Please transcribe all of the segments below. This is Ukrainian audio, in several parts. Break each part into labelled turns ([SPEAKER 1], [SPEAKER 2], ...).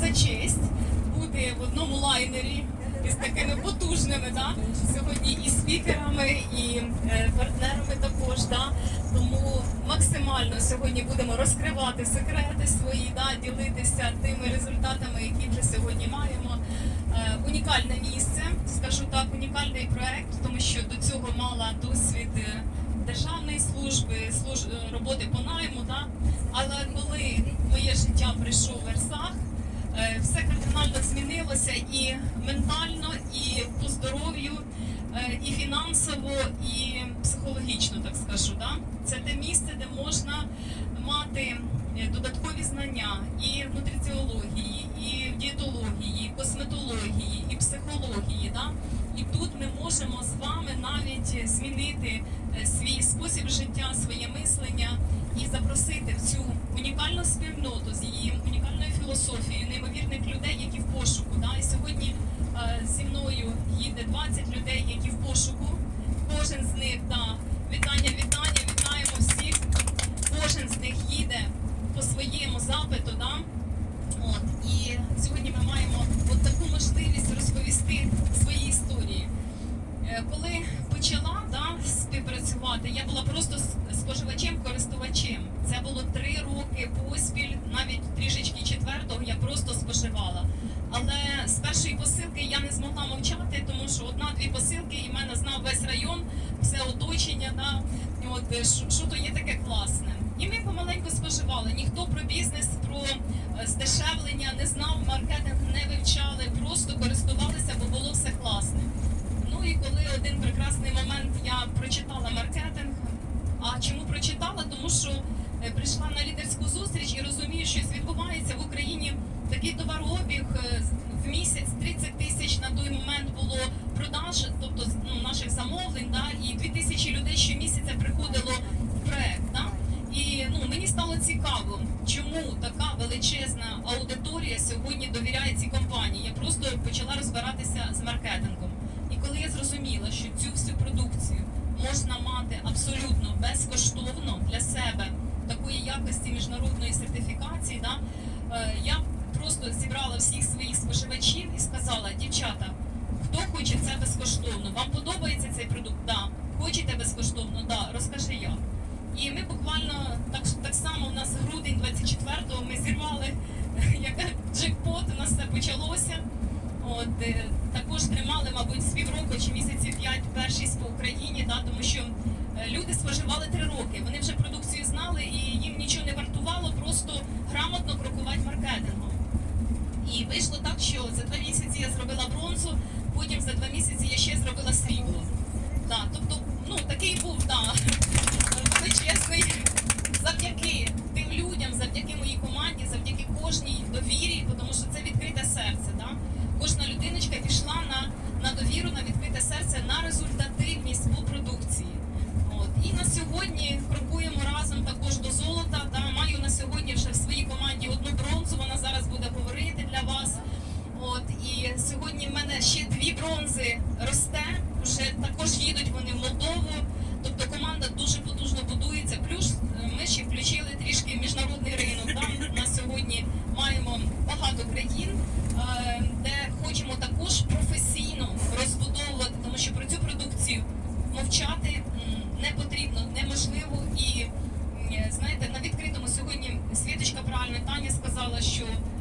[SPEAKER 1] за честь бути в одному лайнері із такими потужними, да? сьогодні і спікерами, і е, партнерами також. Да? Тому максимально сьогодні будемо розкривати секрети свої, да? ділитися тими результатами, які вже сьогодні маємо. Е, Унікальне місце, скажу так, унікальний проект, тому що до цього мала досвід е, державної служби, служ... роботи по найму. Да? Але коли моє життя прийшов Версах, е, все кардинально змінилося і ментально, і по здоров'ю, е, і фінансово, і психологічно, так скажу. Да? Це те місце, де можна мати е, додаткові знання і в нутриціології, і в дієтології, і косметології, і психології. Да? І тут ми можемо з вами навіть змінити е, свій спосіб життя, своє мислення 15 людей, які в пошуку. Кожен з них та вітання, вітання, вітаємо всіх. Кожен з них їде по своєму запиту. Да? От. І сьогодні ми маємо от таку можливість розповісти свої історії. Е, коли почала да, співпрацювати, я була просто споживачем-користувачем. Це було три роки поспіль, навіть трішечки четвертого я просто споживала. Але першої посилки я не змогла мовчати, тому що одна-дві посилки і мене знав весь район, все оточення. Да, от е, що, що то є таке класне. І ми помаленьку споживали. Ніхто про бізнес, про е, здешевлення не знав, маркетинг не вивчали, просто користувалися, бо було все класне. Ну і коли один прекрасний момент я прочитала маркетинг. А чому прочитала? Тому що е, прийшла на лідерську зустріч і розумію, що відбувається в Україні такий в місяць 30 тисяч на той момент було продаж, тобто ну, наших замовлень, да, і 2 тисячі людей щомісяця приходило в проект. Да? І ну, мені стало цікаво, чому така величезна аудиторія сьогодні довіряє цій компанії. Я просто почала розбиратися з маркетингом. І коли я зрозуміла, що цю всю продукцію можна мати абсолютно безкоштовно для себе такої якості міжнародної сертифікації, да, е, я просто зібрала всіх своїх сказала: дівчата, хто хоче це безкоштовно? Вам подобається цей продукт? Да. Хочете безкоштовно? Да. Розкажи як. І ми буквально так, так само у нас грудень 24-го ми зірвали як джекпот, у нас все почалося. От е, також тримали, мабуть, з півроку чи місяців п'ять першість по Україні, да, тому що е, люди споживали три роки. Вони вже продукцію знали і їм нічого не вартувало, просто грамотно крокувати маркетингом. І вийшло так, що за два місяці я зробила бронзу, потім за два місяці я ще зробила срібло. Да, тобто, ну такий був да, величезний завдяки тим людям, завдяки моїй команді, завдяки кожній довірі, тому що це відкрите серце. Да? Кожна людиночка пішла на, на довіру, на відкрите серце, на результативність по продукції. От. І на сьогодні крокуємо разом також до золота. Да? Маю на сьогодні вже в своїй команді одну бронзу, вона зараз буде говорити для вас. От і сьогодні в мене ще дві бронзи росте. Вже також їдуть вони в Молдову. Тобто команда дуже потужно будується. Плюс е, ми ще включили трішки міжнародний ринок. Там на сьогодні маємо багато країн, е, де хочемо також професійно розбудовувати, тому що про цю продукцію мовчати не потрібно, неможливо. І знаєте, на відкритому сьогодні Світочка правильно Таня сказала, що Е,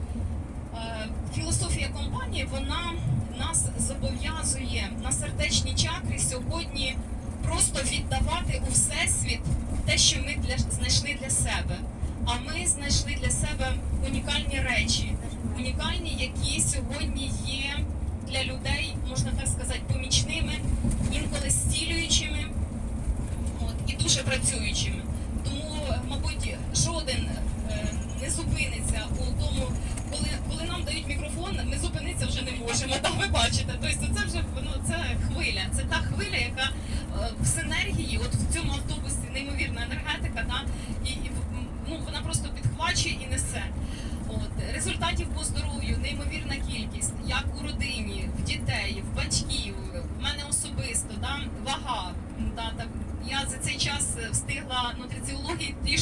[SPEAKER 1] Філософія вона нас зобов'язує на сердечній чакрі сьогодні просто віддавати у всесвіт те, що ми для знайшли для себе. А ми знайшли для себе унікальні речі, унікальні, які сьогодні є для людей, можна так сказати, помічними, інколи зцілюючими от, і дуже працюючими. Тому, мабуть, жоден та хвиля, яка е, в синергії, от в цьому автобусі неймовірна енергетика, да, і, і ну, вона просто підхвачує і несе. От, результатів по здоров'ю неймовірна кількість, як у родині, в дітей, в батьків, в мене особисто, да, вага. Да, так, я за цей час встигла нутриціології трішки.